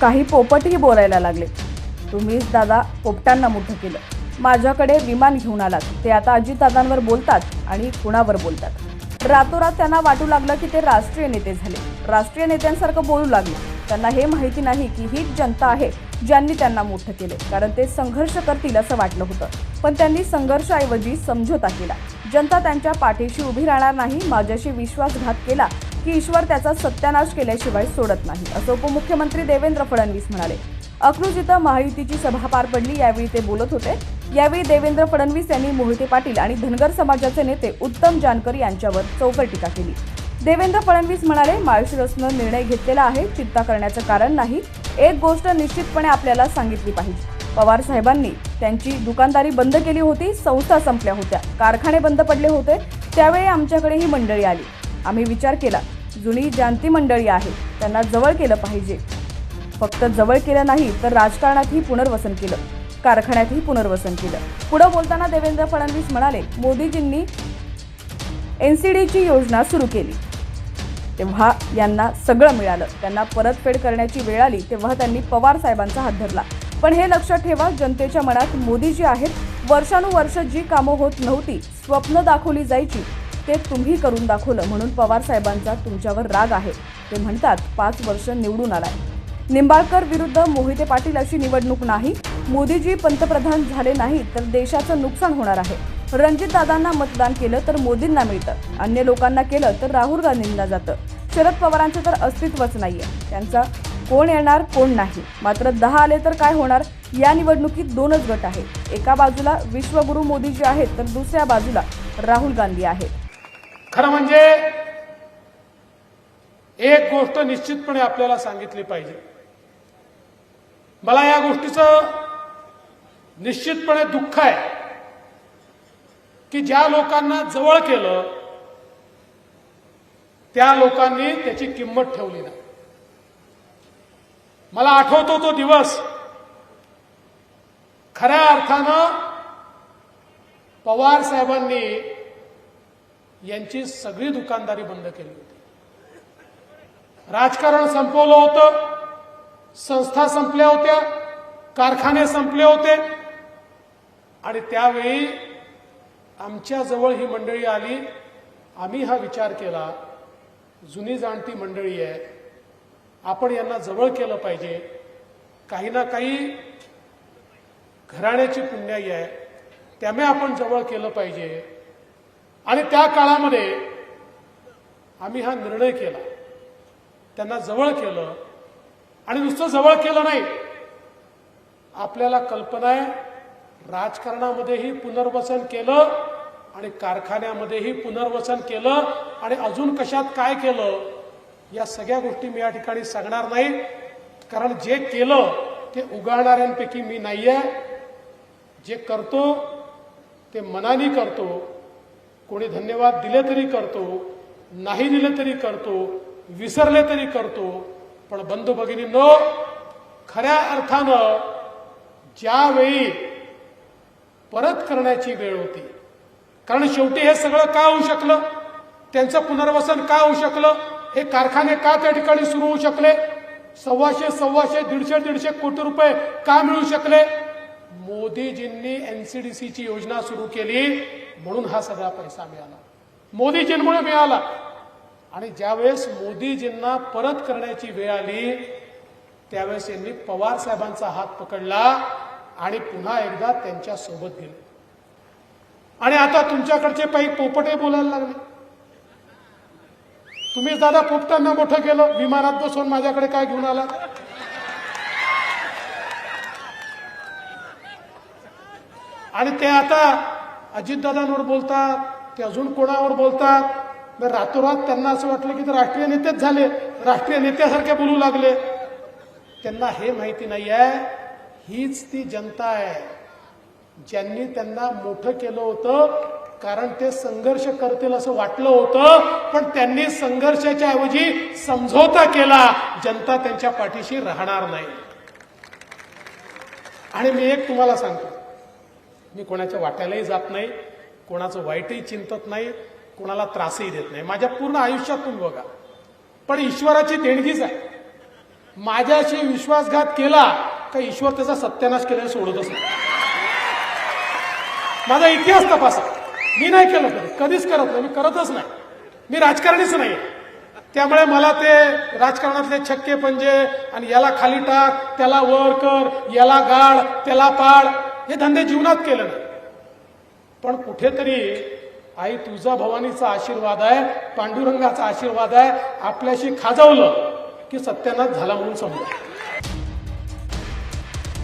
काही पोपटही बोलायला लागले. तुम्हीच दादा पोपटांना मोठं केलं. माझ्याकडे विमान घेऊन आलात. ते आता अजितदादांवर बोलतात आणि कुणावर बोलतात? रातोरात त्यांना वाटू लागलं की ते राष्ट्रीय नेते झाले. राष्ट्रीय नेत्यांसारखं बोलू लागले. त्यांना हे माहिती नाही की हीच जनता आहे ज्यांनी त्यांना मोठं केले. कारण ते संघर्ष करतील असं वाटलं होतं. पण त्यांनी संघर्षाऐवजी समझोता केला. जनता त्यांच्या पाठीशी उभी राहणार नाही माझ्याशी विश्वासघात केला की ईश्वर त्याचा सत्यानाश केल्याशिवाय सोडत नाही असं उपमुख्यमंत्री देवेंद्र फडणवीस म्हणाले. अकलूज इथं महायुतीची सभा पार पडली यावेळी ते बोलत होते. यावेळी देवेंद्र फडणवीस यांनी मोहिते पाटील आणि धनगर समाजाचे नेते उत्तम जानकर यांच्यावर चौफर टीका केली. देवेंद्र फडणवीस म्हणाले माळशिरसनं निर्णय घेतलेला आहे चिंता करण्याचं कारण नाही. एक गोष्ट निश्चितपणे आपल्याला सांगितली पाहिजे. पवार साहेबांनी त्यांची दुकानदारी बंद केली होती संस्था संपल्या होत्या कारखाने बंद पडले होते त्यावेळी आमच्याकडे ही मंडळी आली. आम्ही विचार केला जुनी जाणती मंडळी आहे त्यांना जवळ केलं पाहिजे. फक्त जवळ केलं नाही तर राजकारणातही पुनर्वसन केलं. कारखान्यातही पुनर्वसन केलं. पुढे बोलताना देवेंद्र फडणवीस म्हणाले मोदीजींनी एनसीडीची योजना सुरू केली. तेव्हा यांना सगळं मिळालं. त्यांना परतफेड करण्याची वेळ आली तेव्हा त्यांनी पवार साहेबांचा हात धरला. पण हे लक्षात ठेवा जनतेच्या मनात मोदी जी आहेत. वर्षानुवर्ष जी कामं होत नव्हती स्वप्न दाखवली जायची. ते तुम्ही करून दाखवलं म्हणून पवार साहेबांचा तुमच्यावर राग आहे. ते म्हणतात पाच वर्ष निवडून आलाय. निंबाळकर विरुद्ध मोहिते पाटील अशी निवडणूक नाही. मोदीजी पंतप्रधान झाले नाही तर देशाचं नुकसान होणार आहे. रणजित दादांना मतदान केलं तर मोदींना मिळतं. अन्य लोकांना केलं तर राहुल गांधींना जातं. शरद पवारांचं तर अस्तित्वच नाहीये. त्यांचा कोण येणार कोण नाही. मात्र दहा आले तर काय होणार? या निवडणुकीत दोनच गट आहेत. एका बाजूला विश्वगुरु मोदीजी आहेत तर दुसऱ्या बाजूला राहुल गांधी आहेत. खरं म्हणजे एक गोष्ट निश्चितपणे आपल्याला सांगितली पाहिजे. मला या गोष्टीचं निश्चितपणे दुःख आहे की ज्या लोकांना जवळ केलं त्या लोकांनी त्याची किंमत ठेवली नाही. मला आठवतो तो दिवस. खऱ्या अर्थानं पवार साहेबांनी यांची सगळी दुकानदारी बंद केली होती. राजकारण संपवलं होतं संस्था संपल्या होत्या कारखाने संपले होते. आणि त्यावेळी आमच्याजवळ ही मंडळी आली. आम्ही हा विचार केला जुनी जाणती मंडळी आहे आपण यांना जवळ केलं पाहिजे. काही ना काही घराण्याची पुण्याई आहे त्यामुळे आपण जवळ केलं पाहिजे. आणि त्या काळामध्ये आम्ही हा निर्णय केला. त्यांना जवळ केलं. आणि नुसतं जवळ केलं नाही. आपल्याला कल्पना आहे राजकारणामध्येही पुनर्वसन केलं आणि कारखान्यामध्येही पुनर्वसन केलं आणि अजून कशात काय केलं या सगळ्या गोष्टी मी या ठिकाणी सांगणार नाही. कारण जे केलं ते उगाळणाऱ्यांपैकी मी नाही आहे जे करतो ते मनाने करतो. कोणी धन्यवाद दिले तरी करतो नाही दिले तरी करतो विसरले तरी करतो पण बंधू भगिनींनो खऱ्या अर्थानं ज्यावेळी परत करण्याची वेळ होती कारण शेवटी हे सगळं का होऊ शकलं? त्यांचं पुनर्वसन का होऊ शकलं? हे कारखाने का त्या ठिकाणी सुरू होऊ शकले? सव्वाशे सव्वाशे दीडशे दीडशे कोटी रुपये का मिळू शकले? मोदीजींनी एनसीडीसीची योजना सुरू केली म्हणून हा सगळा पैसा मिळाला. मोदीजींमुळे मिळाला. आणि ज्यावेळेस मोदीजींना परत करण्याची वेळ आली त्यावेळेस यांनी पवार साहेबांचा हात पकडला आणि पुन्हा एकदा त्यांच्यासोबत गेले. आणि आता तुमच्याकडचे काही पोपटे बोलायला लागले. तुम्हीच दादा पोपटांना मोठं केलं विमानात बसून माझ्याकडे काय घेऊन आला आणि ते आता अजितदादांवर बोलतात ते अजून कोणावर बोलतात? रातोरात त्यांना असं वाटलं की ते राष्ट्रीय नेतेच झाले. राष्ट्रीय नेत्यासारखे बोलू लागले. त्यांना हे माहिती नाही आहे हीच ती जनता आहे. ज्यांनी त्यांना मोठं केलं होतं कारण ते संघर्ष करतील असं वाटलं होतं पण त्यांनी संघर्षाच्या ऐवजी समझोता केला. जनता त्यांच्या पाठीशी राहणार नाही. आणि मी एक तुम्हाला सांगतो. मी कोणाच्या वाट्यालाही जात नाही कोणाचं वाईटही चिंतत नाही कोणाला त्रासही देत नाही. माझ्या पूर्ण आयुष्यात तुम्ही बघा. पण ईश्वराची देणगीच आहे. माझ्याशी विश्वासघात केला का ईश्वर त्याचा सत्यानाश केल्याने सोडतच नाही. माझा इतिहास तपासा. मी नाही केलं कधी. कधीच करत नाही. मी करतच नाही. मी राजकारणीच नाही. त्यामुळे मला ते राजकारणातले छक्के पंजे आणि याला खाली टाक त्याला वर कर याला गाळ त्याला पाड हे धंदे जीवनात केले नाही. पण कुठेतरी आई तुझा भवानीचा आशीर्वाद आहे पांडुरंगाचा आशीर्वाद आहे आपल्याशी खाजवलं की सत्यानाश झाला म्हणून समजा.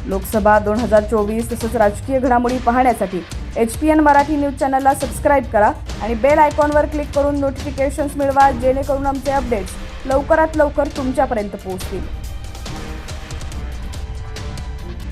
लोकसभा दोन हजार चोवीस तसंच राजकीय घडामोडी पाहण्यासाठी H P N Marathi news चॅनलला सबस्क्राईब करा आणि बेल आयकॉनवर क्लिक करून नोटिफिकेशन्स मिळवा जेणेकरून आमचे अपडेट्स लवकरात लवकर तुमच्यापर्यंत पोहोचतील.